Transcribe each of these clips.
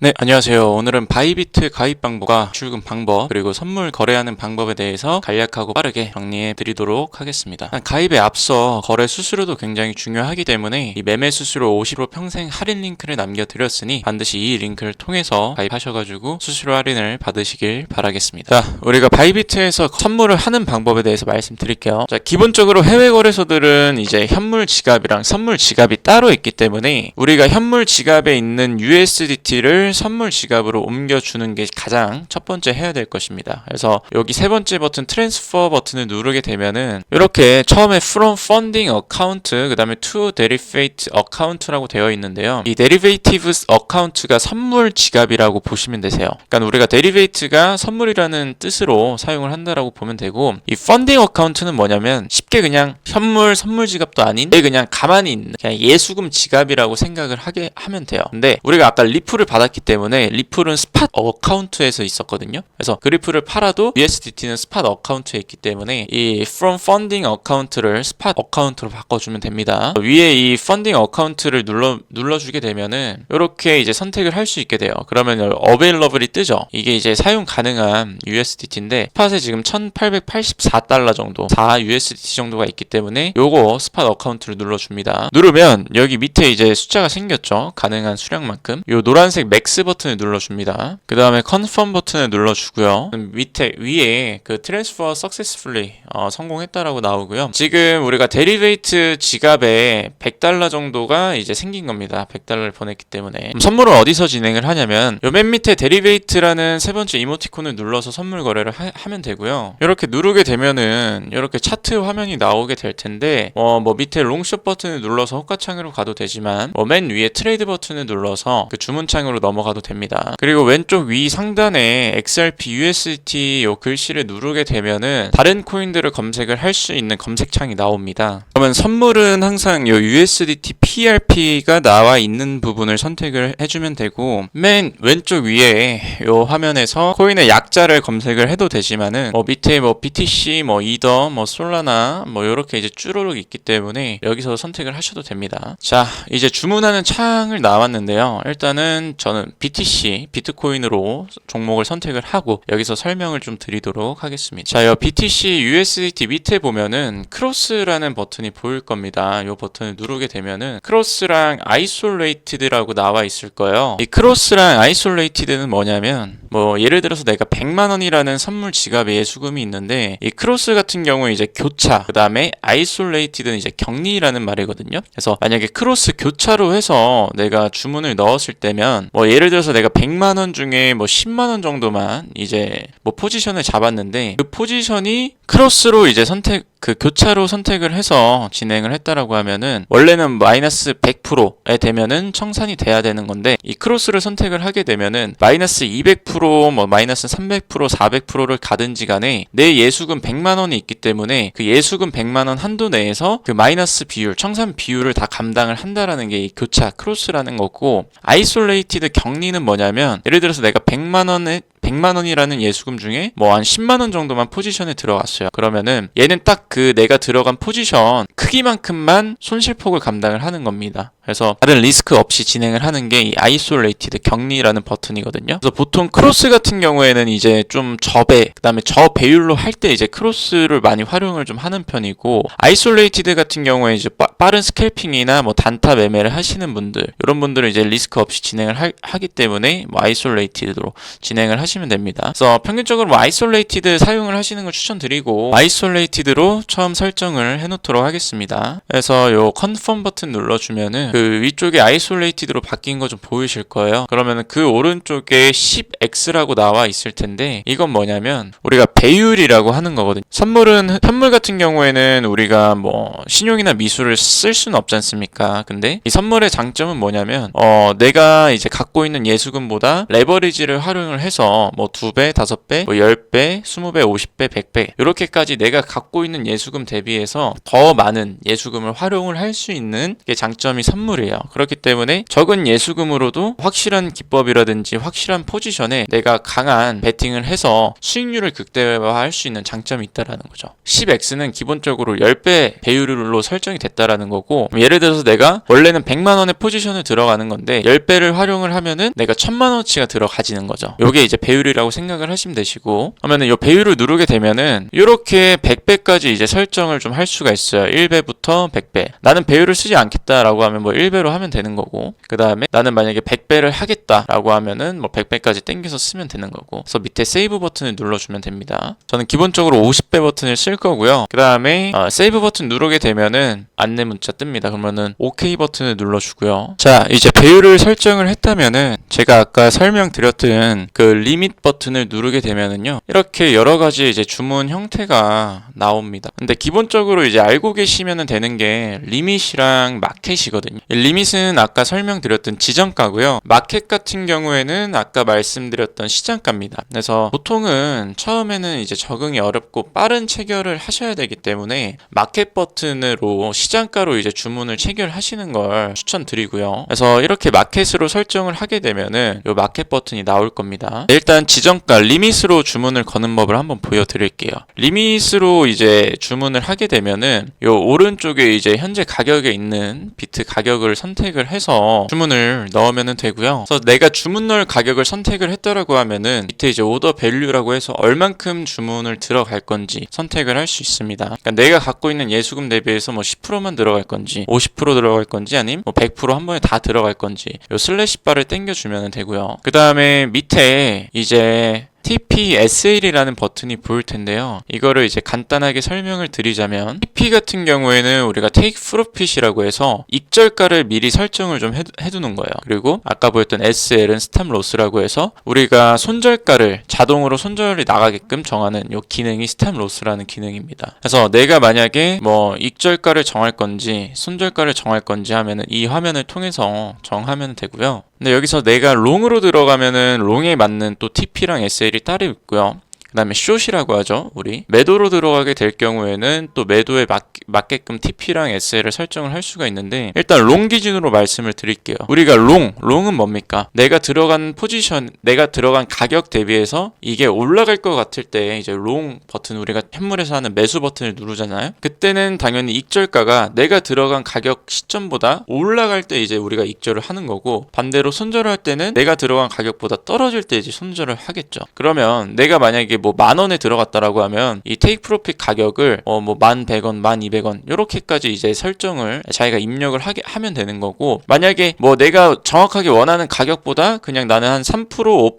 네, 안녕하세요. 오늘은 바이비트 가입 방법과 출금 방법, 그리고 선물 거래하는 방법에 대해서 간략하고 빠르게 정리해 드리도록 하겠습니다. 가입에 앞서 거래 수수료도 굉장히 중요하기 때문에 이 매매 수수료 50% 평생 할인 링크를 남겨드렸으니 반드시 이 링크를 통해서 가입하셔가지고 수수료 할인을 받으시길 바라겠습니다. 자, 우리가 바이비트에서 선물을 하는 방법에 대해서 말씀드릴게요. 자, 기본적으로 해외 거래소들은 이제 현물 지갑이랑 선물 지갑이 따로 있기 때문에 우리가 현물 지갑에 있는 USDT를 선물 지갑으로 옮겨주는 게 가장 첫 번째 해야 될 것입니다. 그래서 여기 세 번째 버튼 트랜스퍼 버튼을 누르게 되면은 이렇게 처음에 from funding account 그 다음에 to derivative account라고 되어 있는데요. 이 derivatives account가 선물 지갑이라고 보시면 되세요. 그러니까 우리가 derivative가 선물이라는 뜻으로 사용을 한다라고 보면 되고 이 funding account는 뭐냐면 쉽게 그냥 현물 선물 지갑도 아닌 그냥 가만히 있는 그냥 예수금 지갑이라고 생각을 하게 하면 돼요. 근데 우리가 아까 리플을 받았기 때문에 리플은 스팟 어카운트에서 있었거든요. 그래서 그 리플을 팔아도 USDT는 스팟 어카운트에 있기 때문에 이 from funding 어카운트를 스팟 어카운트로 바꿔주면 됩니다. 위에 이 funding 어카운트를 눌러 눌러주게 되면은 이렇게 이제 선택을 할 수 있게 돼요. 그러면 available이 뜨죠. 이게 이제 사용 가능한 USDT인데 스팟에 지금 1,884달러 정도, 4 USDT 정도가 있기 때문에 요거 스팟 어카운트를 눌러줍니다. 누르면 여기 밑에 이제 숫자가 생겼죠. 가능한 수량만큼. 요 노란색 맥스 버튼을 눌러줍니다. 그 다음에 컨펌 버튼을 눌러주고요. 밑에 위에 그 트랜스퍼 석세스풀리 어, 성공했다라고 나오고요. 지금 우리가 데리베이트 지갑에 100달러 정도가 이제 생긴 겁니다. 100달러를 보냈기 때문에 선물을 어디서 진행을 하냐면 요 맨 밑에 데리베이트라는 세 번째 이모티콘을 눌러서 선물 거래를 하, 면 되고요. 이렇게 누르게 되면은 이렇게 차트 화면이 나오게 될 텐데 어, 뭐 밑에 롱숏 버튼을 눌러서 호가창으로 가도 되지만 뭐 맨 위에 트레이드 버튼을 눌러서 그 주문창으로 넘어 가도 됩니다. 그리고 왼쪽 위 상단에 XRP USDT 요 글씨를 누르게 되면은 다른 코인들을 검색을 할 수 있는 검색창이 나옵니다. 그러면 선물은 항상 요 USDT PRP가 나와 있는 부분을 선택을 해주면 되고 맨 왼쪽 위에 요 화면에서 코인의 약자를 검색을 해도 되지만은 뭐 밑에 뭐 BTC, 뭐 이더, 뭐 솔라나 뭐 요렇게 이제 쭈루룩 있기 때문에 여기서 선택을 하셔도 됩니다. 자 이제 주문하는 창을 나왔는데요. 일단은 저는 BTC 비트코인으로 종목을 선택을 하고 여기서 설명을 좀 드리도록 하겠습니다. 자, 이 BTC USDT 밑에 보면은 크로스라는 버튼이 보일 겁니다. 이 버튼을 누르게 되면은 크로스랑 아이솔레이티드라고 나와 있을 거예요. 이 크로스랑 아이솔레이티드는 뭐냐면 뭐 예를 들어서 내가 100만 원이라는 선물 지갑에 예수금이 있는데 이 크로스 같은 경우에 이제 교차 그다음에 아이솔레이티드는 이제 격리라는 말이거든요. 그래서 만약에 크로스 교차로 해서 내가 주문을 넣었을 때면 뭐 예를 들어서 내가 100만 원 중에 뭐 10만 원 정도만 이제 뭐 포지션을 잡았는데 그 포지션이 크로스로 이제 선택 그 교차로 선택을 해서 진행을 했다라고 하면은 원래는 마이너스 100%에 되면은 청산이 돼야 되는 건데 이 크로스를 선택을 하게 되면은 마이너스 200%뭐 마이너스 300% 400%를 가든지 간에 내 예수금 100만 원이 있기 때문에 그 예수금 100만 원 한도 내에서 그 마이너스 비율 청산 비율을 다 감당을 한다라는 게 이 교차 크로스라는 거고 아이솔레이티드 격리는 뭐냐면 예를 들어서 내가 100만 원에 100만 원이라는 예수금 중에 뭐 한 10만 원 정도만 포지션에 들어갔어요. 그러면은 얘는 딱 그 내가 들어간 포지션 크기만큼만 손실폭을 감당을 하는 겁니다. 그래서 다른 리스크 없이 진행을 하는 게 이 아이솔레이티드 격리라는 버튼이거든요. 그래서 보통 크로스 같은 경우에는 이제 좀 저배 그다음에 저배율로 할 때 이제 크로스를 많이 활용을 좀 하는 편이고 아이솔레이티드 같은 경우에 이제 빠, 른 스캘핑이나 뭐 단타 매매를 하시는 분들 이런 분들은 이제 리스크 없이 진행을 하, 하기 때문에 뭐 아이솔레이티드로 진행을 하시면 됩니다. 그래서 평균적으로 뭐 아이솔레이티드 사용을 하시는 걸 추천드리고 아이솔레이티드로 처음 설정을 해놓도록 하겠습니다. 그래서 요 컨펌 버튼 눌러주면은 그 위쪽에 아이솔레이티드로 바뀐 거 좀 보이실 거예요. 그러면은 그 오른쪽에 10x라고 나와 있을 텐데 이건 뭐냐면 우리가 배율이라고 하는 거거든요. 선물은 현물 같은 경우에는 우리가 뭐 신용이나 미수를 쓸 수는 없지 않습니까? 근데 이 선물의 장점은 뭐냐면 어 내가 이제 갖고 있는 예수금보다 레버리지를 활용을 해서 뭐 2배, 5배, 뭐 10배, 20배, 50배, 100배 이렇게까지 내가 갖고 있는 예수금 대비해서 더 많은 예수금을 활용을 할 수 있는 게 장점이 선물 선물이에요. 그렇기 때문에 적은 예수금으로도 확실한 기법이라든지 확실한 포지션에 내가 강한 베팅을 해서 수익률을 극대화할 수 있는 장점이 있다라는 거죠. 10x는 기본적으로 10배 배율로 설정이 됐다라는 거고 예를 들어서 내가 원래는 100만 원의 포지션을 들어가는 건데 10배를 활용을 하면은 내가 1000만 원치가 들어가지는 거죠. 요게 이제 배율이라고 생각을 하시면 되시고 그러면은 요 배율을 누르게 되면은 이렇게 100배까지 이제 설정을 좀 할 수가 있어요. 1배부터 100배. 나는 배율을 쓰지 않겠다라고 하면 뭐 1배로 하면 되는 거고 그 다음에 나는 만약에 100배를 하겠다라고 하면은 뭐 100배까지 땡겨서 쓰면 되는 거고 그래서 밑에 세이브 버튼을 눌러주면 됩니다. 저는 기본적으로 50배 버튼을 쓸 거고요. 그 다음에 어, 세이브 버튼 누르게 되면은 안내 문자 뜹니다. 그러면은 OK 버튼을 눌러주고요. 자 이제 배율을 설정을 했다면은 제가 아까 설명드렸던 그 리밋 버튼을 누르게 되면은요 이렇게 여러 가지 이제 주문 형태가 나옵니다. 근데 기본적으로 이제 알고 계시면 되는 게 리밋이랑 마켓이거든요. 이 리밋은 아까 설명드렸던 지정가고요. 마켓 같은 경우에는 아까 말씀드렸던 시장가입니다. 그래서 보통은 처음에는 이제 적응이 어렵고 빠른 체결을 하셔야 되기 때문에 마켓 버튼으로 시장가로 이제 주문을 체결하시는 걸 추천드리고요. 그래서 이렇게 마켓으로 설정을 하게 되면은 이 마켓 버튼이 나올 겁니다. 일단 지정가 리밋으로 주문을 거는 법을 한번 보여드릴게요. 리밋으로 이제 주문을 하게 되면은 요 오른쪽에 이제 현재 가격에 있는 비트 가격 을 선택을 해서 주문을 넣으면 되고요. 그래서 내가 주문 넣을 가격을 선택을 했더라고 하면은 밑에 이제 오더 밸류라고 해서 얼만큼 주문을 들어갈 건지 선택을 할 수 있습니다. 그러니까 내가 갖고 있는 예수금 대비해서 뭐 10%만 들어갈 건지 50% 들어갈 건지 아니면 뭐 100%한 번에 다 들어갈 건지 요 슬래시 바를 당겨주면 되고요. 그 다음에 밑에 이제 TPSL이라는 버튼이 보일 텐데요. 이거를 이제 간단하게 설명을 드리자면 TP 같은 경우에는 우리가 Take Profit이라고 해서 익절가를 미리 설정을 좀 해두, 해두는 거예요. 그리고 아까 보였던 SL은 Stop Loss라고 해서 우리가 손절가를 자동으로 손절이 나가게끔 정하는 요 기능이 Stop Loss라는 기능입니다. 그래서 내가 만약에 뭐 익절가를 정할 건지 손절가를 정할 건지 하면은 이 화면을 통해서 정하면 되고요. 근데 여기서 내가 롱으로 들어가면은 롱에 맞는 또 TP랑 SL이 따로 있고요. 그 다음에 숏이라고 하죠, 우리. 매도로 들어가게 될 경우에는 또 매도에 맞, 맞게끔 TP랑 SL을 설정을 할 수가 있는데, 일단 롱 기준으로 말씀을 드릴게요. 우리가 롱, 롱은 뭡니까? 내가 들어간 포지션, 내가 들어간 가격 대비해서 이게 올라갈 것 같을 때 이제 롱 버튼, 우리가 현물에서 하는 매수 버튼을 누르잖아요? 그때는 당연히 익절가가 내가 들어간 가격 시점보다 올라갈 때 이제 우리가 익절을 하는 거고, 반대로 손절을 할 때는 내가 들어간 가격보다 떨어질 때 이제 손절을 하겠죠. 그러면 내가 만약에 뭐 만 원에 들어갔다라고 하면 이 테이크 프로핏 가격을 어 뭐 만 100원, 만 200원 이렇게까지 이제 설정을 자기가 입력을 하게 하면 되는 거고 만약에 뭐 내가 정확하게 원하는 가격보다 그냥 나는 한 3%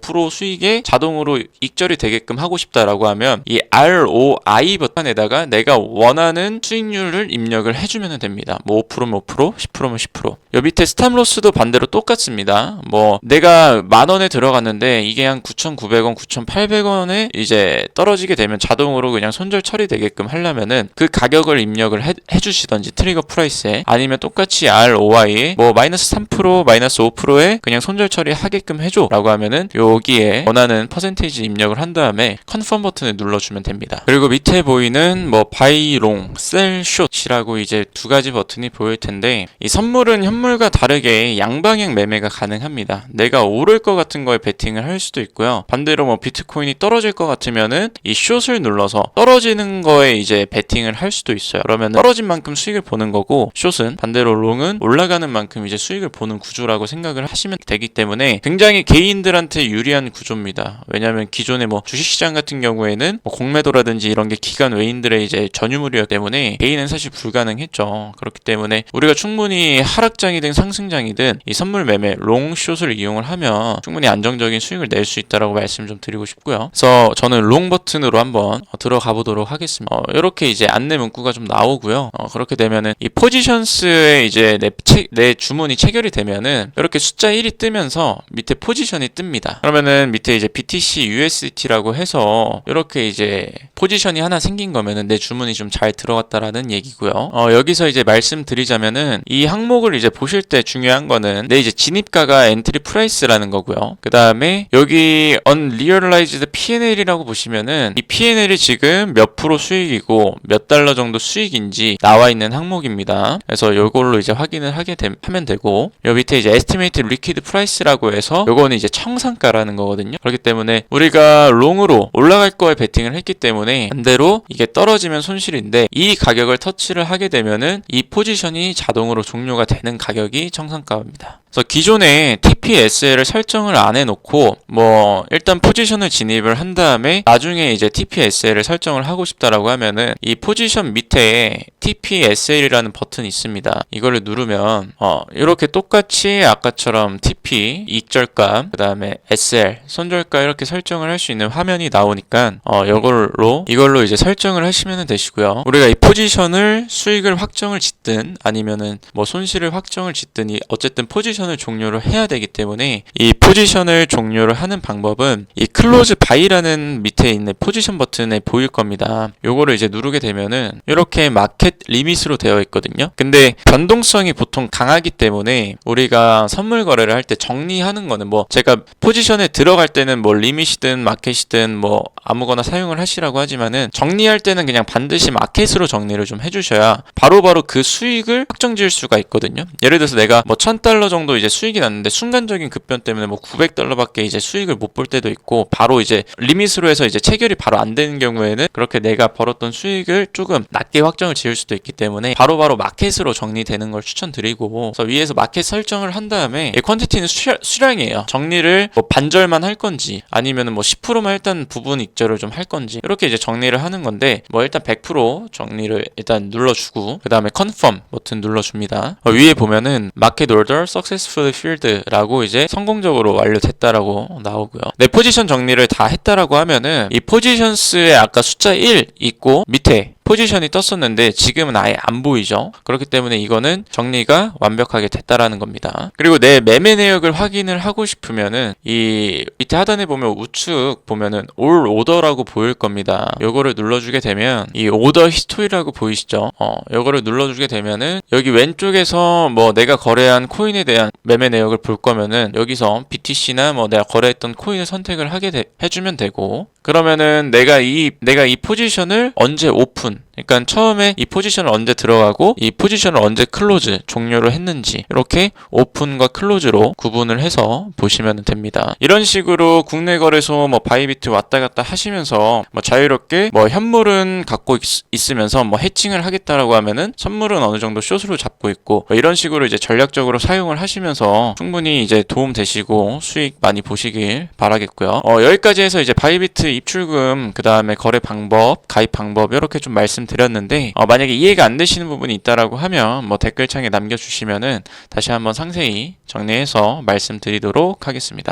5% 수익에 자동으로 익절이 되게끔 하고 싶다라고 하면 이 ROI 버튼에다가 내가 원하는 수익률을 입력을 해주면 됩니다. 뭐 5%면 5%, 10%면 10%. 요 밑에 스탑로스도 반대로 똑같습니다. 뭐 내가 만 원에 들어갔는데 이게 한 9,900원, 9,800원에 이제 떨어지게 되면 자동으로 그냥 손절 처리되게끔 하려면은 그 가격을 입력을 해, 해주시던지 트리거 프라이스에 아니면 똑같이 ROI 뭐 마이너스 3% 마이너스 5%에 그냥 손절 처리 하게끔 해줘 라고 하면은 여기에 원하는 퍼센테이지 입력을 한 다음에 컨펌 버튼을 눌러주면 됩니다. 그리고 밑에 보이는 뭐 바이 롱, 셀 숏이라고 이제 두 가지 버튼이 보일 텐데 이 선물은 현물과 다르게 양방향 매매가 가능합니다. 내가 오를 것 같은 거에 베팅을 할 수도 있고요. 반대로 뭐 비트코인이 떨어질 것 같 으면은 이 숏을 눌러서 떨어지는 거에 이제 베팅을 할 수도 있어요. 그러면 떨어진 만큼 수익을 보는 거고 숏은 반대로 롱은 올라가는 만큼 이제 수익을 보는 구조라고 생각을 하시면 되기 때문에 굉장히 개인들한테 유리한 구조입니다. 왜냐하면 기존의 뭐 주식시장 같은 경우에는 뭐 공매도라든지 이런 게 기관 외인들의 이제 전유물이었기 때문에 개인은 사실 불가능했죠. 그렇기 때문에 우리가 충분히 하락장이든 상승장이든 이 선물 매매 롱숏을 이용을 하면 충분히 안정적인 수익을 낼 수 있다라고 말씀 좀 드리고 싶고요. 그래서 저는 롱 버튼으로 한번 어, 들어가 보도록 하겠습니다. 어, 이렇게 이제 안내 문구가 좀 나오고요. 어, 그렇게 되면은 이 포지션스에 이제 내, 체, 내 주문이 체결이 되면은 이렇게 숫자 1이 뜨면서 밑에 포지션이 뜹니다. 그러면은 밑에 이제 BTC USDT라고 해서 이렇게 이제 포지션이 하나 생긴 거면은 내 주문이 좀 잘 들어갔다라는 얘기고요. 어, 여기서 이제 말씀드리자면은 이 항목을 이제 보실 때 중요한 거는 내 이제 진입가가 엔트리 프라이스라는 거고요. 그 다음에 여기 unrealized P&L이라고 P&L이라고 보시면은 이 P&L이 지금 몇 프로 수익이고 몇 달러 정도 수익인지 나와 있는 항목입니다. 그래서 이걸로 이제 확인을 하게 됨- 하면 되고 요 밑에 이제 Estimated Liquid Price라고 해서 요거는 이제 청산가라는 거거든요. 그렇기 때문에 우리가 롱으로 올라갈 거에 베팅을 했기 때문에 반대로 이게 떨어지면 손실인데 이 가격을 터치를 하게 되면은 이 포지션이 자동으로 종료가 되는 가격이 청산가입니다. 그래서 기존에 TPSL을 설정을 안 해놓고 뭐 일단 포지션을 진입을 한 다음에 나중에 이제 TPSL을 설정을 하고 싶다라고 하면은 이 포지션 밑에 TPSL이라는 버튼이 있습니다. 이거를 누르면 어 이렇게 똑같이 아까처럼 TP 익절값 그다음에 SL 손절가 이렇게 설정을 할 수 있는 화면이 나오니까 어 이걸로 이걸로 이제 설정을 하시면 되시고요. 우리가 이 포지션을 수익을 확정을 짓든 아니면은 뭐 손실을 확정을 짓든 이 어쨌든 포지션 을 종료를 해야 되기 때문에 이 포지션을 종료를 하는 방법은 이 클로즈 바이라는 밑에 있는 포지션 버튼에 보일 겁니다. 요거를 이제 누르게 되면은 이렇게 마켓 리밋으로 되어 있거든요. 근데 변동성이 보통 강하기 때문에 우리가 선물 거래를 할 때 정리하는 거는 뭐 제가 포지션에 들어갈 때는 뭐 리밋이든 마켓이든 뭐 아무거나 사용을 하시라고 하지만은 정리할 때는 그냥 반드시 마켓으로 정리를 좀 해주셔야 바로바로 그 수익을 확정 지을 수가 있거든요. 예를 들어서 내가 뭐 1000달러 정도 이제 수익이 났는데 순간적인 급변 때문에 뭐 900달러밖에 이제 수익을 못 볼 때도 있고 바로 이제 리밋으로 해서 이제 체결이 바로 안 되는 경우에는 그렇게 내가 벌었던 수익을 조금 낮게 확정을 지을 수도 있기 때문에 바로바로 마켓으로 정리되는 걸 추천드리고 그래서 위에서 마켓 설정을 한 다음에 이 퀀티티는 수, 수량이에요. 정리를 뭐 반절만 할 건지 아니면은 뭐 10%만 일단 부분 익절을 좀 할 건지 이렇게 이제 정리를 하는 건데 뭐 일단 100% 정리를 일단 눌러주고 그 다음에 컨펌 버튼 눌러줍니다. 어, 위에 보면은 마켓 오더 successfully filled라고 이제 성공적으로 완료됐다라고 나오고요. 내 포지션 정리를 다 했다라고 하면은 이 포지션스에 아까 숫자 1 있고 밑에 포지션이 떴었는데 지금은 아예 안 보이죠. 그렇기 때문에 이거는 정리가 완벽하게 됐다라는 겁니다. 그리고 내 매매 내역을 확인을 하고 싶으면은 이 밑에 하단에 보면 우측 보면은 올 오더라고 보일 겁니다. 요거를 눌러주게 되면 이 오더 히스토리라고 보이시죠? 어, 요거를 눌러주게 되면은 여기 왼쪽에서 뭐 내가 거래한 코인에 대한 매매 내역을 볼 거면은 여기서 BTC나 뭐 내가 거래했던 코인을 선택을 하게 돼- 해주면 되고 그러면은 내가 이 내가 이 포지션을 언제 오픈 그러니까 처음에 이 포지션을 언제 들어가고 이 포지션을 언제 클로즈 종료를 했는지 이렇게 오픈과 클로즈로 구분을 해서 보시면 됩니다. 이런 식으로 국내 거래소 뭐 바이비트 왔다 갔다 하시면서 뭐 자유롭게 뭐 현물은 갖고 있, 으면서뭐 해칭을 하겠다라고 하면은 선물은 어느 정도 숏으로 잡고 있고 뭐 이런 식으로 이제 전략적으로 사용을 하시면서 충분히 이제 도움 되시고 수익 많이 보시길 바라겠고요. 어, 여기까지 해서 이제 바이비트 입출금 그 다음에 거래 방법 가입 방법 이렇게 좀 말씀드렸는데 어, 만약에 이해가 안 되시는 부분이 있다라고 하면 뭐 댓글창에 남겨주시면은 다시 한번 상세히 정리해서 말씀드리도록 하겠습니다.